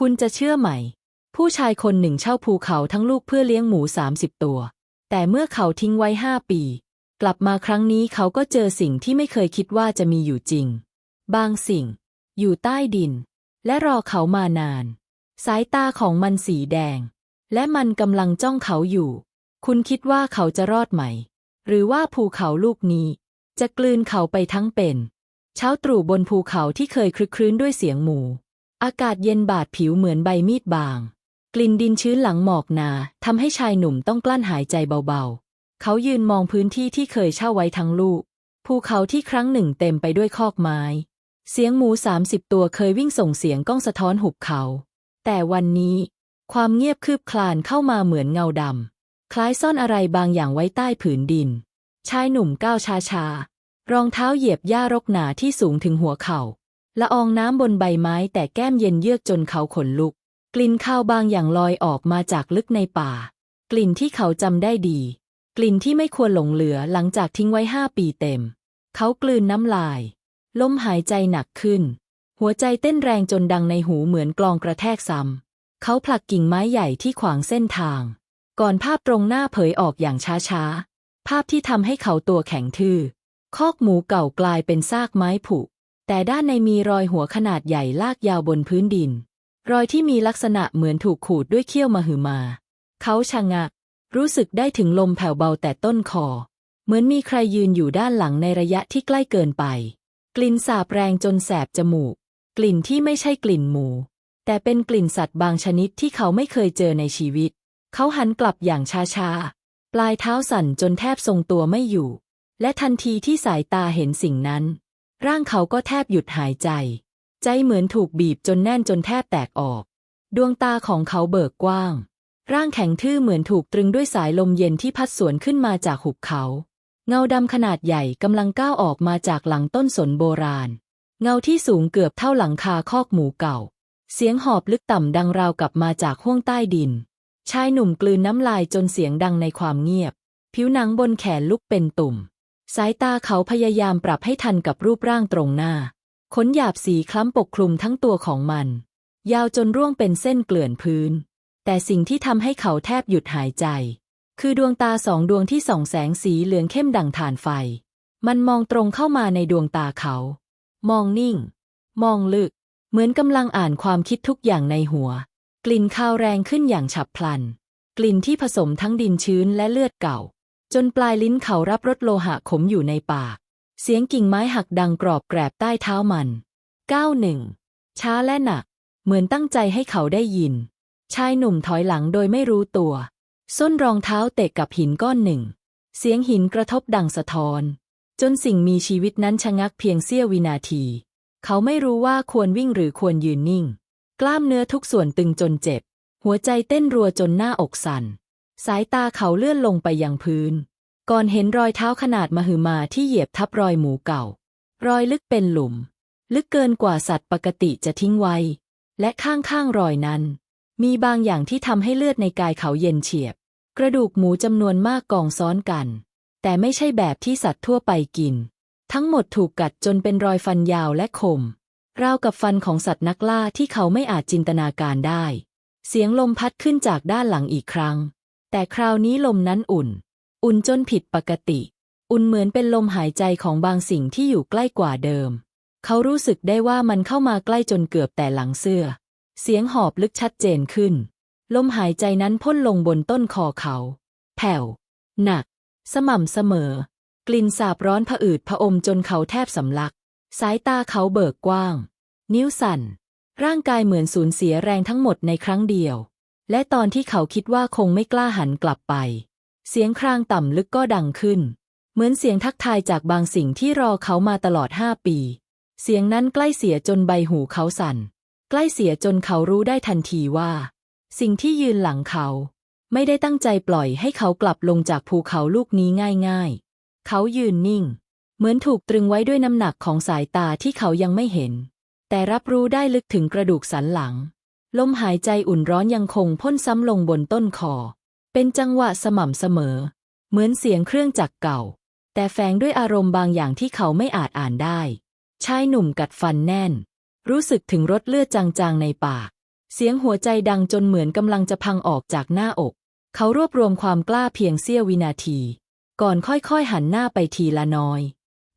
คุณจะเชื่อไหม ผู้ชายคนหนึ่งเช่าภูเขาทั้งลูกเพื่อเลี้ยงหมูสามสิบตัว แต่เมื่อเขาทิ้งไว้ห้าปี กลับมาครั้งนี้เขาก็เจอสิ่งที่ไม่เคยคิดว่าจะมีอยู่จริง บางสิ่ง อยู่ใต้ดิน และรอเขามานาน สายตาของมันสีแดง และมันกำลังจ้องเขาอยู่ คุณคิดว่าเขาจะรอดไหม หรือว่าภูเขาลูกนี้ จะกลืนเขาไปทั้งเป็น เช้าตรู่บนภูเขาที่เคยคลึกครื้นด้วยเสียงหมู อากาศเย็นบาดผิวเหมือนใบมีดบาง กลิ่นดินชื้นหลังหมอกหนาทำให้ชายหนุ่มต้องกลั้นหายใจเบาๆ เขายืนมองพื้นที่ที่เคยเช่าไว้ทั้งลูก ภูเขาที่ครั้งหนึ่งเต็มไปด้วยคอกไม้ เสียงหมูสามสิบตัวเคยวิ่งส่งเสียงก้องสะท้อนหุบเขา แต่วันนี้ ความเงียบคืบคลานเข้ามาเหมือนเงาดำคล้ายซ่อนอะไรบางอย่างไว้ใต้ผืนดิน ชายหนุ่มก้าวช้าๆรองเท้าเหยียบหญ้ารกหนาที่สูงถึงหัวเข่า ละอองน้ำบนใบไม้แต่แก้มเย็นเยือกจนเขาขนลุก กลิ่นข้าวบางอย่างลอยออกมาจากลึกในป่า กลิ่นที่เขาจำได้ดี กลิ่นที่ไม่ควรหลงเหลือหลังจากทิ้งไว้ห้าปีเต็ม เขากลืนน้ำลาย ลมหายใจหนักขึ้น หัวใจเต้นแรงจนดังในหูเหมือนกลองกระแทกซ้ำเขาผลักกิ่งไม้ใหญ่ที่ขวางเส้นทาง ก่อนภาพตรงหน้าเผยออกอย่างช้าๆภาพที่ทำให้เขาตัวแข็งทื่อคอกหมูเก่ากลายเป็นซากไม้ผุ แต่ด้านในมีรอยหัวขนาดใหญ่ลากยาวบนพื้นดิน รอยที่มีลักษณะเหมือนถูกขูดด้วยเขี้ยวมหึมา เขาชะงัก รู้สึกได้ถึงลมแผ่วเบาแต่ต้นคอ เหมือนมีใครยืนอยู่ด้านหลังในระยะที่ใกล้เกินไป กลิ่นสาบแรงจนแสบจมูก กลิ่นที่ไม่ใช่กลิ่นหมู แต่เป็นกลิ่นสัตว์บางชนิดที่เขาไม่เคยเจอในชีวิต เขาหันกลับอย่างช้าๆ ปลายเท้าสั่นจนแทบทรงตัวไม่อยู่ และทันทีที่สายตาเห็นสิ่งนั้น ร่างเขาก็แทบหยุดหายใจ ใจเหมือนถูกบีบจนแน่นจนแทบแตกออก ดวงตาของเขาเบิกกว้าง ร่างแข็งทื่อเหมือนถูกตรึงด้วยสายลมเย็นที่พัดสวนขึ้นมาจากหุบเขา เงาดำขนาดใหญ่กำลังก้าวออกมาจากหลังต้นสนโบราณ เงาที่สูงเกือบเท่าหลังคาคอกหมูเก่า เสียงหอบลึกต่ำดังราวกับมาจากห้วงใต้ดิน ชายหนุ่มกลืนน้ำลายจนเสียงดังในความเงียบ ผิวหนังบนแขนลุกเป็นตุ่ม สายตาเขาพยายามปรับให้ทันกับรูปร่างตรงหน้า ขนหยาบสีคล้ำปกคลุมทั้งตัวของมัน ยาวจนร่วงเป็นเส้นเกลื่อนพื้น แต่สิ่งที่ทำให้เขาแทบหยุดหายใจ คือดวงตาสองดวงที่ส่องแสงสีเหลืองเข้มดังถ่านไฟ มันมองตรงเข้ามาในดวงตาเขา มองนิ่ง มองลึก เหมือนกำลังอ่านความคิดทุกอย่างในหัว กลิ่นคาวแรงขึ้นอย่างฉับพลัน กลิ่นที่ผสมทั้งดินชื้นและเลือดเก่า จนปลายลิ้นเขารับรสโลหะขมอยู่ในปาก เสียงกิ่งไม้หักดังกรอบแกรบใต้เท้ามันก้าวหนึ่งช้าและหนัก เหมือนตั้งใจให้เขาได้ยิน ชายหนุ่มถอยหลังโดยไม่รู้ตัว ส้นรองเท้าเตะกับหินก้อนหนึ่ง เสียงหินกระทบดังสะท้อน จนสิ่งมีชีวิตนั้นชะงักเพียงเสี้ยววินาที เขาไม่รู้ว่าควรวิ่งหรือควรยืนนิ่ง กล้ามเนื้อทุกส่วนตึงจนเจ็บ หัวใจเต้นรัวจนหน้าอกสั่น สายตาเขาเลื่อนลงไปยังพื้น ก่อนเห็นรอยเท้าขนาดมหึมาที่เหยียบทับรอยหมูเก่า รอยลึกเป็นหลุม ลึกเกินกว่าสัตว์ปกติจะทิ้งไว้ และข้างๆรอยนั้น มีบางอย่างที่ทำให้เลือดในกายเขาเย็นเฉียบ กระดูกหมูจำนวนมากกองซ้อนกัน แต่ไม่ใช่แบบที่สัตว์ทั่วไปกิน ทั้งหมดถูกกัดจนเป็นรอยฟันยาวและคมราวกับฟันของสัตว์นักล่าที่เขาไม่อาจจินตนาการได้ เสียงลมพัดขึ้นจากด้านหลังอีกครั้ง แต่คราวนี้ลมนั้นอุ่น อุ่นจนผิดปกติ อุ่นเหมือนเป็นลมหายใจของบางสิ่งที่อยู่ใกล้กว่าเดิม เขารู้สึกได้ว่ามันเข้ามาใกล้จนเกือบแต่หลังเสื้อ เสียงหอบลึกชัดเจนขึ้น ลมหายใจนั้นพ่นลงบนต้นคอเขา แผ่ว หนัก สม่ำเสมอ กลิ่นสาบร้อนผะอืดผะอมจนเขาแทบสำลัก สายตาเขาเบิกกว้าง นิ้วสั่น ร่างกายเหมือนสูญเสียแรงทั้งหมดในครั้งเดียว และตอนที่เขาคิดว่าคงไม่กล้าหันกลับไป เสียงครางต่ำลึกก็ดังขึ้น เหมือนเสียงทักทายจากบางสิ่งที่รอเขามาตลอดห้าปี เสียงนั้นใกล้เสียจนใบหูเขาสั่น ใกล้เสียจนเขารู้ได้ทันทีว่า สิ่งที่ยืนหลังเขา ไม่ได้ตั้งใจปล่อยให้เขากลับลงจากภูเขาลูกนี้ง่ายๆ เขายืนนิ่ง เหมือนถูกตรึงไว้ด้วยน้ำหนักของสายตาที่เขายังไม่เห็น แต่รับรู้ได้ลึกถึงกระดูกสันหลัง ลมหายใจอุ่นร้อนยังคงพ่นซ้ำลงบนต้นคอ เป็นจังหวะสม่ำเสมอ เหมือนเสียงเครื่องจักรเก่า แต่แฝงด้วยอารมณ์บางอย่างที่เขาไม่อาจอ่านได้ ชายหนุ่มกัดฟันแน่น รู้สึกถึงรสเลือดจางๆในปาก เสียงหัวใจดังจนเหมือนกำลังจะพังออกจากหน้าอก เขารวบรวมความกล้าเพียงเสี้ยววินาที ก่อนค่อยๆหันหน้าไปทีละน้อย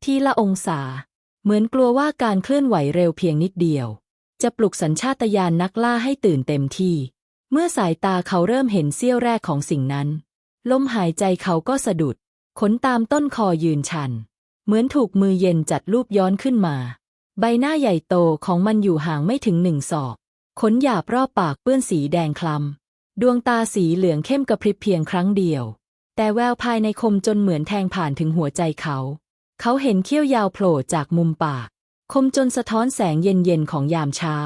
ทีละองศา เหมือนกลัวว่าการเคลื่อนไหวเร็วเพียงนิดเดียว จะปลุกสัญชาตญาณนักล่าให้ตื่นเต็มที่ เมื่อสายตาเขาเริ่มเห็นเสี้ยวแรกของสิ่งนั้น ลมหายใจเขาก็สะดุด ขนตามต้นคอยืนชัน เหมือนถูกมือเย็นจัดรูปย้อนขึ้นมา ใบหน้าใหญ่โตของมันอยู่ห่างไม่ถึงหนึ่งศอกขนหยาบรอบปากเปื้อนสีแดงคล้ำ ดวงตาสีเหลืองเข้มกระพริบเพียงครั้งเดียว แต่แววภายในคมจนเหมือนแทงผ่านถึงหัวใจเขา เขาเห็นเขี้ยวยาวโผล่จากมุมปาก คมจนสะท้อนแสงเย็นๆของยามเช้า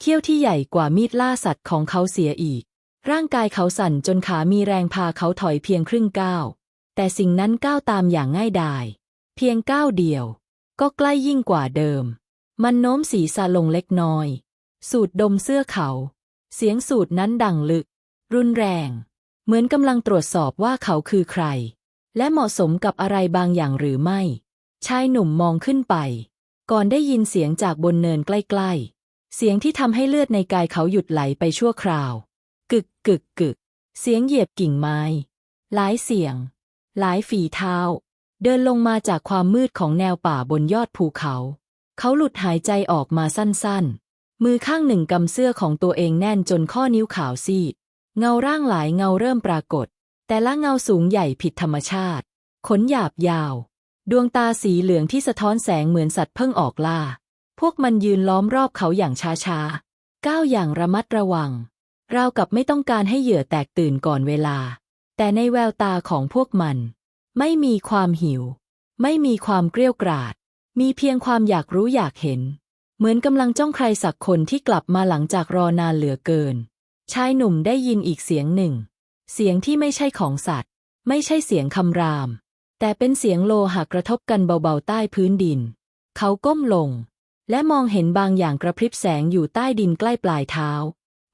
เขี้ยวที่ใหญ่กว่ามีดล่าสัตว์ของเขาเสียอีก ร่างกายเขาสั่นจนขามีแรงพาเขาถอยเพียงครึ่งก้าว แต่สิ่งนั้นก้าวตามอย่างง่ายดาย เพียงก้าวเดียว ก็ใกล้ยิ่งกว่าเดิม มันโน้มศีรษะลงเล็กน้อย สูดดมเสื้อเขา เสียงสูดนั้นดังลึก รุนแรง เหมือนกำลังตรวจสอบว่าเขาคือใคร และเหมาะสมกับอะไรบางอย่างหรือไม่ ชายหนุ่มมองขึ้นไป ก่อนได้ยินเสียงจากบนเนินใกล้ๆ เสียงที่ทำให้เลือดในกายเขาหยุดไหลไปชั่วคราว กึกกึกกึก เสียงเหยียบกิ่งไม้ หลายเสียง หลายฝีเท้า เดินลงมาจากความมืดของแนวป่าบนยอดภูเขา เขาหลุดหายใจออกมาสั้นๆ มือข้างหนึ่งกำเสื้อของตัวเองแน่นจนข้อนิ้วขาวซีด เงาร่างหลายเงาเริ่มปรากฏ แต่ละเงาสูงใหญ่ผิดธรรมชาติ ขนหยาบยาว ดวงตาสีเหลืองที่สะท้อนแสงเหมือนสัตว์เพิ่งออกล่า พวกมันยืนล้อมรอบเขาอย่างช้าๆ ก้าวอย่างระมัดระวัง ราวกับไม่ต้องการให้เหยื่อแตกตื่นก่อนเวลา แต่ในแววตาของพวกมัน ไม่มีความหิว ไม่มีความเกรี้ยวกราด มีเพียงความอยากรู้อยากเห็น เหมือนกำลังจ้องใครสักคนที่กลับมาหลังจากรอนานเหลือเกิน ชายหนุ่มได้ยินอีกเสียงหนึ่ง เสียงที่ไม่ใช่ของสัตว์ ไม่ใช่เสียงคำราม แต่เป็นเสียงโลหะกระทบกันเบาๆใต้พื้นดิน เขาก้มลง และมองเห็นบางอย่างกระพริบแสงอยู่ใต้ดินใกล้ปลายเท้า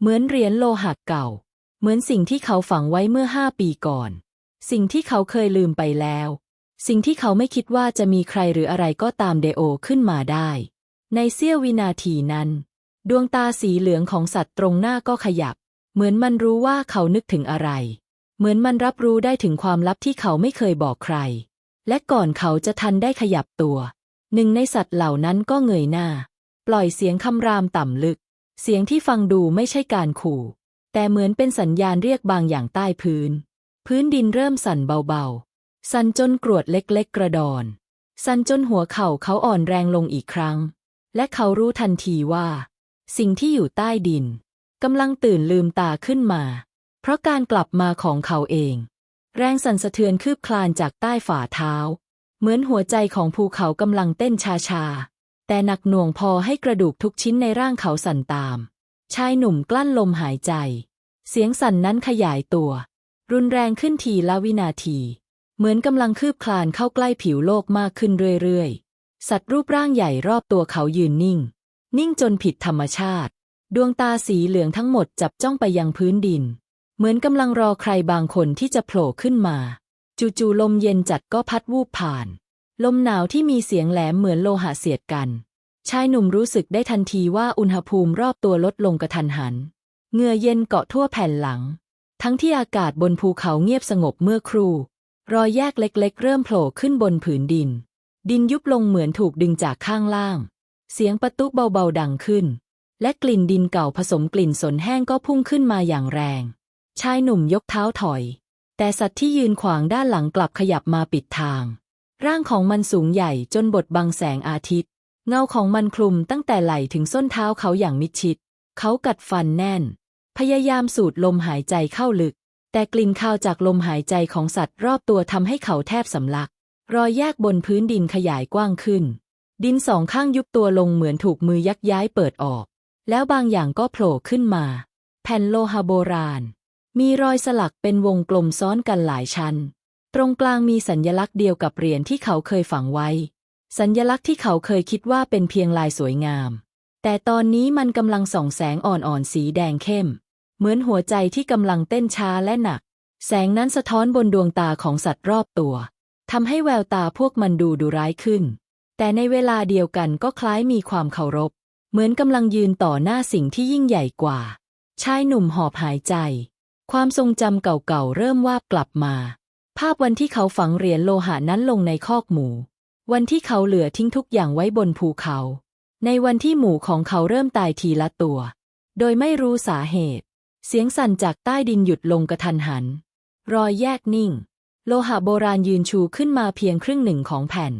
เหมือนเหรียญโลหะเก่า เหมือนสิ่งที่เขาฝังไว้เมื่อห้าปีก่อน สิ่งที่เขาเคยลืมไปแล้ว สิ่งที่เขาไม่คิดว่าจะมีใครหรืออะไรก็ตามเดโอขึ้นมาได้ ในเสี้ยววินาทีนั้น ดวงตาสีเหลืองของสัตว์ตรงหน้าก็ขยับ เหมือนมันรู้ว่าเขานึกถึงอะไร เหมือนมันรับรู้ได้ถึงความลับที่เขาไม่เคยบอกใคร และก่อนเขาจะทันได้ขยับตัว หนึ่งในสัตว์เหล่านั้นก็เงยหน้า ปล่อยเสียงคำรามต่ำลึก เสียงที่ฟังดูไม่ใช่การขู่ แต่เหมือนเป็นสัญญาณเรียกบางอย่างใต้พื้น พื้นดินเริ่มสั่นเบาๆ สั่นจนกรวดเล็กๆ กระดอน สั่นจนหัวเข่าเขาอ่อนแรงลงอีกครั้ง และเขารู้ทันทีว่า สิ่งที่อยู่ใต้ดินกำลังตื่นลืมตาขึ้นมา เพราะการกลับมาของเขาเอง แรงสั่นสะเทือนคืบคลานจากใต้ฝ่าเท้า เหมือนหัวใจของภูเขากำลังเต้นชาๆแต่หนักหน่วงพอให้กระดูกทุกชิ้นในร่างเขาสั่นตาม ชายหนุ่มกลั้นลมหายใจ เสียงสั่นนั้นขยายตัว รุนแรงขึ้นทีละวินาที เหมือนกำลังคืบคลานเข้าใกล้ผิวโลกมากขึ้นเรื่อยๆ สัตว์รูปร่างใหญ่รอบตัวเขายืนนิ่ง นิ่งจนผิดธรรมชาติ ดวงตาสีเหลืองทั้งหมดจับจ้องไปยังพื้นดิน เหมือนกำลังรอใครบางคนที่จะโผล่ขึ้นมา จู่ๆลมเย็นจัดก็พัดวูบผ่าน ลมหนาวที่มีเสียงแหลมเหมือนโลหะเสียดกัน ชายหนุ่มรู้สึกได้ทันทีว่าอุณหภูมิรอบตัวลดลงกระทันหันเหงื่อเย็นเกาะทั่วแผ่นหลัง ทั้งที่อากาศบนภูเขาเงียบสงบเมื่อครู่ รอยแยกเล็กๆ เริ่มโผล่ขึ้นบนผืนดิน ดินยุบลงเหมือนถูกดึงจากข้างล่าง เสียงประตูเบาๆดังขึ้น และกลิ่นดินเก่าผสมกลิ่นสนแห้งก็พุ่งขึ้นมาอย่างแรง ชายหนุ่มยกเท้าถอย แต่สัตว์ที่ยืนขวางด้านหลังกลับขยับมาปิดทาง ร่างของมันสูงใหญ่จนบดบังแสงอาทิตย์ เงาของมันคลุมตั้งแต่ไหล่ถึงส้นเท้าเขาอย่างมิดชิด เขากัดฟันแน่น พยายามสูดลมหายใจเข้าลึก แต่กลิ่นคาวจากลมหายใจของสัตว์รอบตัวทำให้เขาแทบสำลัก รอยแยกบนพื้นดินขยายกว้างขึ้น ดินสองข้างยุบตัวลงเหมือนถูกมือยักย้ายเปิดออก แล้วบางอย่างก็โผล่ขึ้นมา แผ่นโลหะโบราณ มีรอยสลักเป็นวงกลมซ้อนกันหลายชั้น ตรงกลางมีสัญญลักษณ์เดียวกับเหรียญที่เขาเคยฝังไว้ สัญญลักษณ์ที่เขาเคยคิดว่าเป็นเพียงลายสวยงาม แต่ตอนนี้มันกำลังส่องแสงอ่อนๆสีแดงเข้ม เหมือนหัวใจที่กำลังเต้นช้าและหนัก แสงนั้นสะท้อนบนดวงตาของสัตว์รอบตัวทำให้แววตาพวกมันดูดุร้ายขึ้น แต่ในเวลาเดียวกันก็คล้ายมีความเคารพ เหมือนกำลังยืนต่อหน้าสิ่งที่ยิ่งใหญ่กว่า ชายหนุ่มหอบหายใจ ความทรงจำเก่าๆเริ่มวาบกลับมา ภาพวันที่เขาฝังเหรียญโลหะนั้นลงในคอกหมู วันที่เขาเหลือทิ้งทุกอย่างไว้บนภูเขา ในวันที่หมูของเขาเริ่มตายทีละตัว โดยไม่รู้สาเหตุ เสียงสั่นจากใต้ดินหยุดลงกระทันหัน รอยแยกนิ่ง โลหะโบราณยืนชูขึ้นมาเพียงครึ่งหนึ่งของแผ่น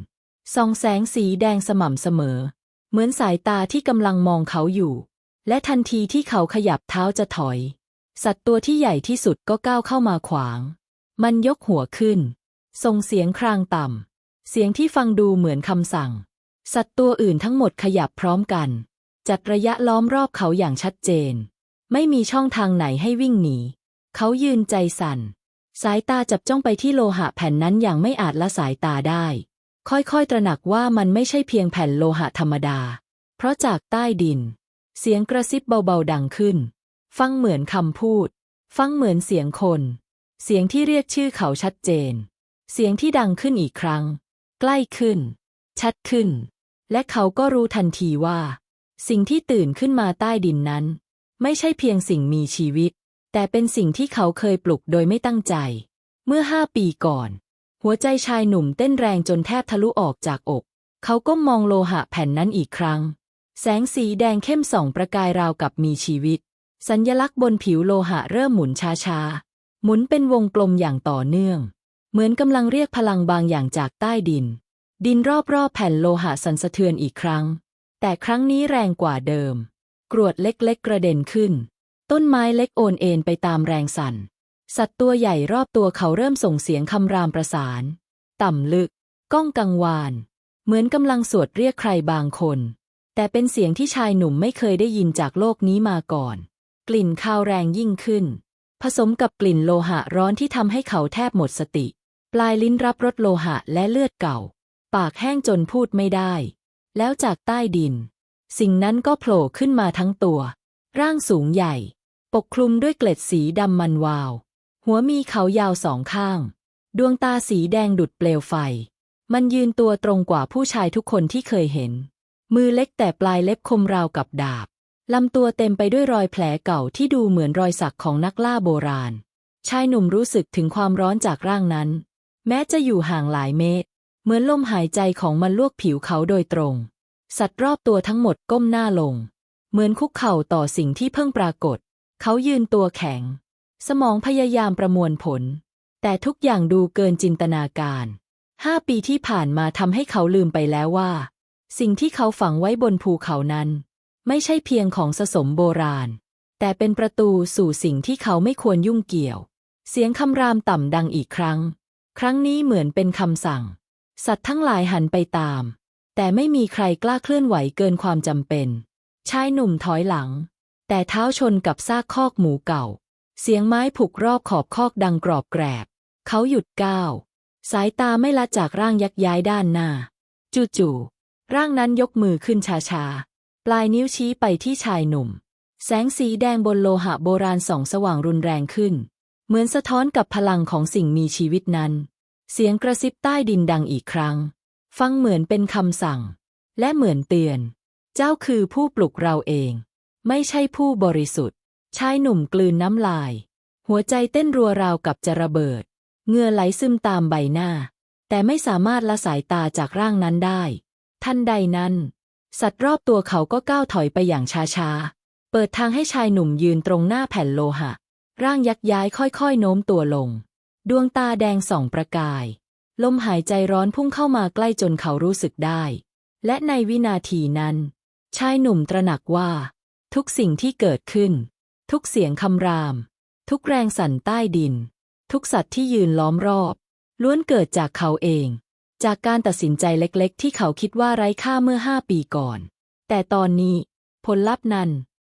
ส่องแสงสีแดงสม่ำเสมอ เหมือนสายตาที่กำลังมองเขาอยู่ และทันทีที่เขาขยับเท้าจะถอย สัตว์ตัวที่ใหญ่ที่สุดก็ก้าวเข้ามาขวาง มันยกหัวขึ้น ส่งเสียงครางต่ำ เสียงที่ฟังดูเหมือนคำสั่ง สัตว์ตัวอื่นทั้งหมดขยับพร้อมกัน จัดระยะล้อมรอบเขาอย่างชัดเจน ไม่มีช่องทางไหนให้วิ่งหนี เขายืนใจสั่น สายตาจับจ้องไปที่โลหะแผ่นนั้นอย่างไม่อาจละสายตาได้ ค่อยๆ ตระหนักว่ามันไม่ใช่เพียงแผ่นโลหะธรรมดา เพราะจากใต้ดิน เสียงกระซิบเบาๆดังขึ้น ฟังเหมือนคำพูด ฟังเหมือนเสียงคน เสียงที่เรียกชื่อเขาชัดเจน เสียงที่ดังขึ้นอีกครั้ง ใกล้ขึ้น ชัดขึ้น และเขาก็รู้ทันทีว่า สิ่งที่ตื่นขึ้นมาใต้ดินนั้น ไม่ใช่เพียงสิ่งมีชีวิต แต่เป็นสิ่งที่เขาเคยปลุกโดยไม่ตั้งใจ เมื่อห้าปีก่อน หัวใจชายหนุ่มเต้นแรงจนแทบทะลุออกจากอก เขาก็มองโลหะแผ่นนั้นอีกครั้ง แสงสีแดงเข้มส่องประกายราวกับมีชีวิต สัญญลักษณ์บนผิวโลหะเริ่มหมุนช้าๆ หมุนเป็นวงกลมอย่างต่อเนื่อง เหมือนกำลังเรียกพลังบางอย่างจากใต้ดิน ดินรอบๆแผ่นโลหะสั่นสะเทือนอีกครั้ง แต่ครั้งนี้แรงกว่าเดิม กรวดเล็กๆกระเด็นขึ้น ต้นไม้เล็กโอนเอ็นไปตามแรงสั่น สัตว์ตัวใหญ่รอบตัวเขาเริ่มส่งเสียงคำรามประสาน ต่ำลึก ก้องกังวาน เหมือนกำลังสวดเรียกใครบางคน แต่เป็นเสียงที่ชายหนุ่มไม่เคยได้ยินจากโลกนี้มาก่อน กลิ่นคาวแรงยิ่งขึ้น ผสมกับกลิ่นโลหะร้อนที่ทำให้เขาแทบหมดสติ ปลายลิ้นรับรสโลหะและเลือดเก่า ปากแห้งจนพูดไม่ได้ แล้วจากใต้ดิน สิ่งนั้นก็โผล่ขึ้นมาทั้งตัว ร่างสูงใหญ่ ปกคลุมด้วยเกล็ดสีดำมันวาว หัวมีเขายาวสองข้าง ดวงตาสีแดงดุดเปลวไฟ มันยืนตัวตรงกว่าผู้ชายทุกคนที่เคยเห็น มือเล็กแต่ปลายเล็บคมราวกับดาบ ลำตัวเต็มไปด้วยรอยแผลเก่าที่ดูเหมือนรอยสักของนักล่าโบราณ ชายหนุ่มรู้สึกถึงความร้อนจากร่างนั้น แม้จะอยู่ห่างหลายเมตร เหมือนลมหายใจของมันลวกผิวเขาโดยตรง สัตว์รอบตัวทั้งหมดก้มหน้าลง เหมือนคุกเข่าต่อสิ่งที่เพิ่งปรากฏ เขายืนตัวแข็ง สมองพยายามประมวลผล แต่ทุกอย่างดูเกินจินตนาการห้าปีที่ผ่านมาทำให้เขาลืมไปแล้วว่า สิ่งที่เขาฝังไว้บนภูเขานั้น ไม่ใช่เพียงของสะสมโบราณ แต่เป็นประตูสู่สิ่งที่เขาไม่ควรยุ่งเกี่ยว เสียงคำรามต่ำดังอีกครั้ง ครั้งนี้เหมือนเป็นคำสั่ง สัตว์ทั้งหลายหันไปตาม แต่ไม่มีใครกล้าเคลื่อนไหวเกินความจำเป็น ชายหนุ่มถอยหลัง แต่เท้าชนกับซากคอกหมูเก่า เสียงไม้ผุกรอบขอบคอกดังกรอบแกรบ เขาหยุดก้าว สายตาไม่ละจากร่างยักย้ายด้านหน้า จู่ๆร่างนั้นยกมือขึ้นช้าๆ ปลายนิ้วชี้ไปที่ชายหนุ่ม แสงสีแดงบนโลหะโบราณส่องสว่างรุนแรงขึ้น เหมือนสะท้อนกับพลังของสิ่งมีชีวิตนั้น เสียงกระซิบใต้ดินดังอีกครั้ง ฟังเหมือนเป็นคำสั่ง และเหมือนเตือน เจ้าคือผู้ปลุกเราเอง ไม่ใช่ผู้บริสุทธิ์ ชายหนุ่มกลืนน้ำลาย หัวใจเต้นรัวราวกับจะระเบิดเหงื่อไหลซึมตามใบหน้า แต่ไม่สามารถละสายตาจากร่างนั้นได้ ทันใดนั้น สัตว์รอบตัวเขาก็ก้าวถอยไปอย่างช้าๆ เปิดทางให้ชายหนุ่มยืนตรงหน้าแผ่นโลหะ ร่างยักย้ายค่อยๆ โน้มตัวลง ดวงตาแดงส่องประกาย ลมหายใจร้อนพุ่งเข้ามาใกล้จนเขารู้สึกได้ และในวินาทีนั้น ชายหนุ่มตระหนักว่า ทุกสิ่งที่เกิดขึ้น ทุกเสียงคำราม ทุกแรงสั่นใต้ดิน ทุกสัตว์ที่ยืนล้อมรอบ ล้วนเกิดจากเขาเอง จากการตัดสินใจเล็กๆ ที่เขาคิดว่าไร้ค่าเมื่อห้าปีก่อน แต่ตอนนี้ ผลลัพธ์นั้น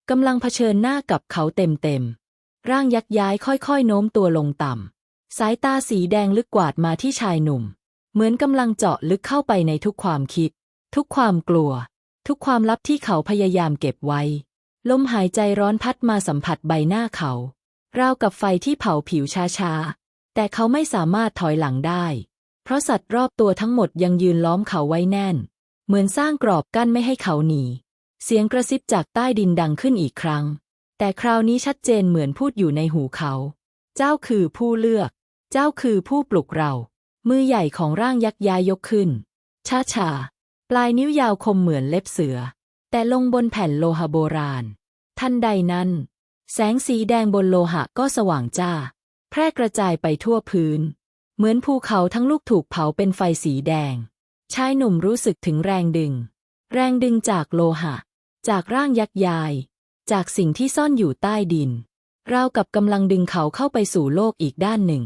กำลังเผชิญหน้ากับเขาเต็มๆ ร่างยักย้ายค่อยๆ โน้มตัวลงต่ำ สายตาสีแดงลึกกวาดมาที่ชายหนุ่ม เหมือนกำลังเจาะลึกเข้าไปในทุกความคิด ทุกความกลัว ทุกความลับที่เขาพยายามเก็บไว้ ลมหายใจร้อนพัดมาสัมผัสใบหน้าเขา ราวกับไฟที่เผาผิวช้าๆ แต่เขาไม่สามารถถอยหลังได้ เพราะสัตว์รอบตัวทั้งหมดยังยืนล้อมเขาไว้แน่น เหมือนสร้างกรอบกั้นไม่ให้เขาหนี เสียงกระซิบจากใต้ดินดังขึ้นอีกครั้ง แต่คราวนี้ชัดเจนเหมือนพูดอยู่ในหูเขา เจ้าคือผู้เลือก เจ้าคือผู้ปลุกเรา มือใหญ่ของร่างยักษ์ย้ายยกขึ้น ช้าชาๆปลายนิ้วยาวคมเหมือนเล็บเสือ แต่ลงบนแผ่นโลหะโบราณ ทันใดนั้น แสงสีแดงบนโลหะก็สว่างจ้า แพร่กระจายไปทั่วพื้น เหมือนภูเขาทั้งลูกถูกเผาเป็นไฟสีแดง ชายหนุ่มรู้สึกถึงแรงดึง แรงดึงจากโลหะ จากร่างยักษ์ยาย จากสิ่งที่ซ่อนอยู่ใต้ดิน ราวกับกำลังดึงเขาเข้าไปสู่โลกอีกด้านหนึ่ง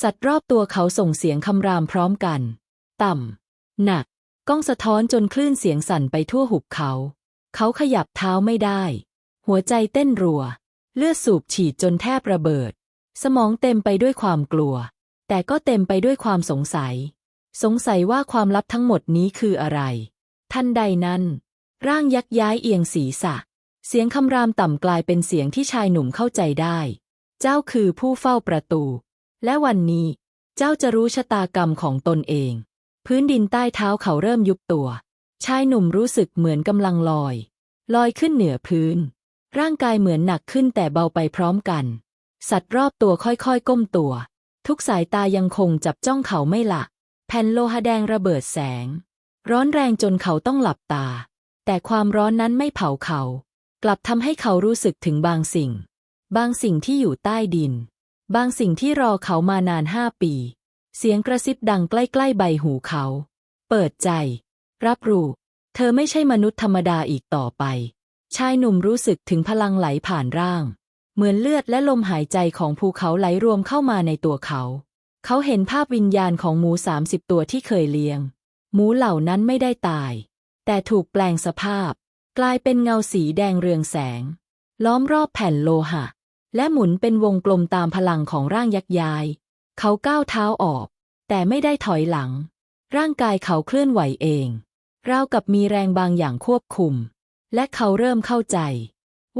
สัตว์รอบตัวเขาส่งเสียงคำรามพร้อมกัน ต่ำ หนัก ก้องสะท้อนจนคลื่นเสียงสั่นไปทั่วหุบเขา เขาขยับเท้าไม่ได้ หัวใจเต้นรัว เลือดสูบฉีดจนแทบระเบิด สมองเต็มไปด้วยความกลัว แต่ก็เต็มไปด้วยความสงสัย สงสัยว่าความลับทั้งหมดนี้คืออะไร ทันใดนั้น ร่างยักย้ายเอียงศีรษะ เสียงคำรามต่ำกลายเป็นเสียงที่ชายหนุ่มเข้าใจได้ เจ้าคือผู้เฝ้าประตู และวันนี้ เจ้าจะรู้ชะตากรรมของตนเอง พื้นดินใต้เท้าเขาเริ่มยุบตัว ชายหนุ่มรู้สึกเหมือนกำลังลอย ลอยขึ้นเหนือพื้น ร่างกายเหมือนหนักขึ้นแต่เบาไปพร้อมกัน สัตว์รอบตัวค่อยๆ ก้มตัว ทุกสายตายังคงจับจ้องเขาไม่ละ แผ่นโลหะแดงระเบิดแสง ร้อนแรงจนเขาต้องหลับตา แต่ความร้อนนั้นไม่เผาเขา กลับทำให้เขารู้สึกถึงบางสิ่ง บางสิ่งที่อยู่ใต้ดิน บางสิ่งที่รอเขามานานห้าปี เสียงกระซิบดังใกล้ๆใบหูเขา เปิดใจ รับรู้ เธอไม่ใช่มนุษย์ธรรมดาอีกต่อไป ชายหนุ่มรู้สึกถึงพลังไหลผ่านร่าง เหมือนเลือดและลมหายใจของภูเขาไหลรวมเข้ามาในตัวเขา เขาเห็นภาพวิญญาณของหมูสามสิบตัวที่เคยเลี้ยง หมูเหล่านั้นไม่ได้ตาย แต่ถูกแปลงสภาพ กลายเป็นเงาสีแดงเรืองแสง ล้อมรอบแผ่นโลหะ และหมุนเป็นวงกลมตามพลังของร่างยักษ์ยาย เขาก้าวเท้าออก แต่ไม่ได้ถอยหลัง ร่างกายเขาเคลื่อนไหวเองราวกับมีแรงบางอย่างควบคุม และเขาเริ่มเข้าใจ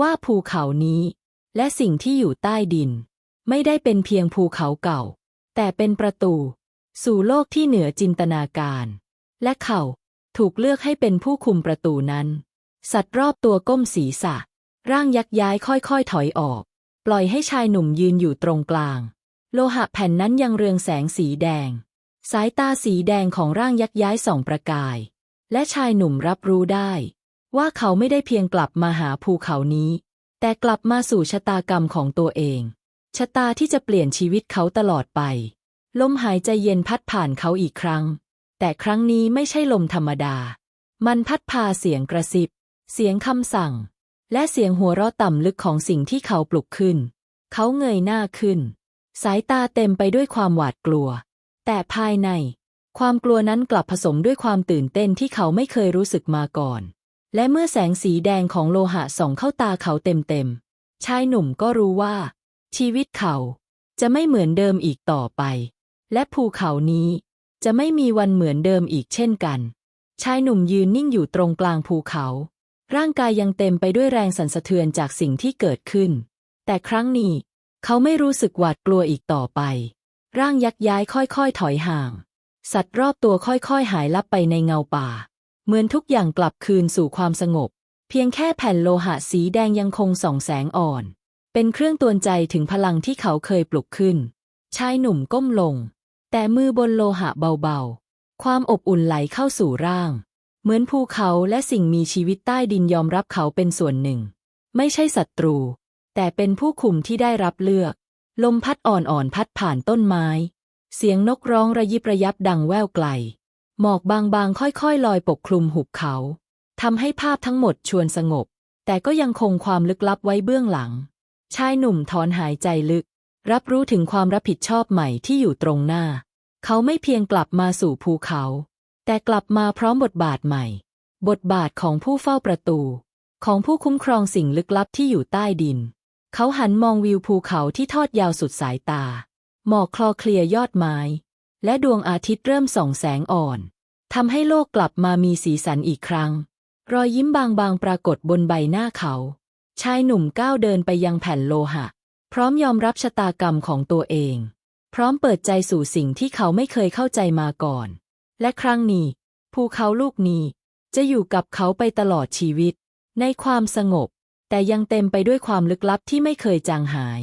ว่าภูเขานี้ และสิ่งที่อยู่ใต้ดิน ไม่ได้เป็นเพียงภูเขาเก่า แต่เป็นประตู สู่โลกที่เหนือจินตนาการ และเขาถูกเลือกให้เป็นผู้คุมประตูนั้น สัตว์รอบตัวก้มศีรษะ ร่างยักย้ายค่อยๆถอยออก ปล่อยให้ชายหนุ่มยืนอยู่ตรงกลาง โลหะแผ่นนั้นยังเรืองแสงสีแดง สายตาสีแดงของร่างยักย้ายส่องประกาย และชายหนุ่มรับรู้ได้ ว่าเขาไม่ได้เพียงกลับมาหาภูเขานี้ แต่กลับมาสู่ชะตากรรมของตัวเอง ชะตาที่จะเปลี่ยนชีวิตเขาตลอดไป ลมหายใจเย็นพัดผ่านเขาอีกครั้ง แต่ครั้งนี้ไม่ใช่ลมธรรมดา มันพัดพาเสียงกระซิบ เสียงคำสั่ง และเสียงหัวเราะต่ำลึกของสิ่งที่เขาปลุกขึ้น เขาเงยหน้าขึ้น สายตาเต็มไปด้วยความหวาดกลัว แต่ภายใน ความกลัวนั้นกลับผสมด้วยความตื่นเต้นที่เขาไม่เคยรู้สึกมาก่อน และเมื่อแสงสีแดงของโลหะส่องเข้าตาเขาเต็มๆ ชายหนุ่มก็รู้ว่า ชีวิตเขาจะไม่เหมือนเดิมอีกต่อไป และภูเขานี้จะไม่มีวันเหมือนเดิมอีกเช่นกัน ชายหนุ่มยืนนิ่งอยู่ตรงกลางภูเขา ร่างกายยังเต็มไปด้วยแรงสั่นสะเทือนจากสิ่งที่เกิดขึ้น แต่ครั้งนี้ เขาไม่รู้สึกหวาดกลัวอีกต่อไป ร่างยักย้ายค่อยๆ ถอยห่าง สัตว์รอบตัวค่อยๆ หายลับไปในเงาป่า เหมือนทุกอย่างกลับคืนสู่ความสงบ เพียงแค่แผ่นโลหะสีแดงยังคงส่องแสงอ่อน เป็นเครื่องตวนใจถึงพลังที่เขาเคยปลุกขึ้น ชายหนุ่มก้มลง แต่มือบนโลหะเบาๆ ความอบอุ่นไหลเข้าสู่ร่าง เหมือนภูเขาและสิ่งมีชีวิตใต้ดินยอมรับเขาเป็นส่วนหนึ่ง ไม่ใช่ศัตรู แต่เป็นผู้คุมที่ได้รับเลือก ลมพัดอ่อนๆพัดผ่านต้นไม้ เสียงนกร้องระยิบระยับดังแว่วไกล หมอกบางๆ ค่อยๆ ลอยปกคลุมหุบเขาทำให้ภาพทั้งหมดชวนสงบ แต่ก็ยังคงความลึกลับไว้เบื้องหลัง ชายหนุ่มถอนหายใจลึก รับรู้ถึงความรับผิดชอบใหม่ที่อยู่ตรงหน้า เขาไม่เพียงกลับมาสู่ภูเขา แต่กลับมาพร้อมบทบาทใหม่ บทบาทของผู้เฝ้าประตู ของผู้คุ้มครองสิ่งลึกลับที่อยู่ใต้ดิน เขาหันมองวิวภูเขาที่ทอดยาวสุดสายตา หมอกคลอเคลียยอดไม้ และดวงอาทิตย์เริ่มส่องแสงอ่อนทำให้โลกกลับมามีสีสันอีกครั้ง รอยยิ้มบางๆปรากฏบนใบหน้าเขา ชายหนุ่มก้าวเดินไปยังแผ่นโลหะ พร้อมยอมรับชะตากรรมของตัวเอง พร้อมเปิดใจสู่สิ่งที่เขาไม่เคยเข้าใจมาก่อน และครั้งนี้ ภูเขาลูกนี้ จะอยู่กับเขาไปตลอดชีวิต ในความสงบ แต่ยังเต็มไปด้วยความลึกลับที่ไม่เคยจางหาย